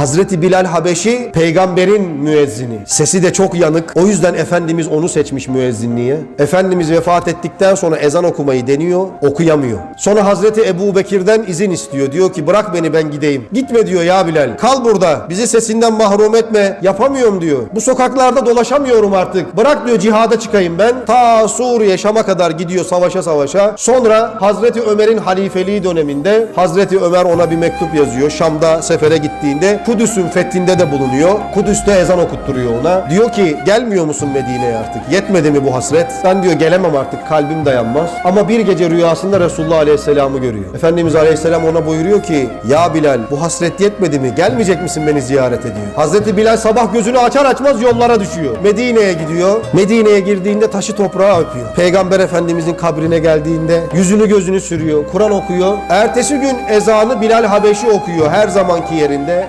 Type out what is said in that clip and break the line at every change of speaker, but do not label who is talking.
Hazreti Bilal Habeşi peygamberin müezzini. Sesi de çok yanık. O yüzden Efendimiz onu seçmiş müezzinliğe. Efendimiz vefat ettikten sonra ezan okumayı deniyor, okuyamıyor. Sonra Hazreti Ebu Bekir'den izin istiyor. Diyor ki bırak beni ben gideyim. Gitme diyor ya Bilal. Kal burada. Bizi sesinden mahrum etme. Yapamıyorum diyor. Bu sokaklarda dolaşamıyorum artık. Bırak diyor cihada çıkayım ben. Ta Suriye Şam'a kadar gidiyor savaşa savaşa. Sonra Hazreti Ömer'in halifeliği döneminde Hazreti Ömer ona bir mektup yazıyor. Şam'da sefere gittiğinde Kudüs'ün fethinde de bulunuyor. Kudüs'te ezan okutturuyor ona. Diyor ki gelmiyor musun Medine'ye artık? Yetmedi mi bu hasret? Ben diyor gelemem artık kalbim dayanmaz. Ama bir gece rüyasında Resulullah Aleyhisselam'ı görüyor. Efendimiz Aleyhisselam ona buyuruyor ki ya Bilal bu hasret yetmedi mi? Gelmeyecek misin beni ziyaret ediyor. Hazreti Bilal sabah gözünü açar açmaz yollara düşüyor. Medine'ye gidiyor. Medine'ye girdiğinde taşı toprağa öpüyor. Peygamber Efendimizin kabrine geldiğinde yüzünü gözünü sürüyor. Kur'an okuyor. Ertesi gün ezanı Bilal Habeşi okuyor her zamanki yerinde.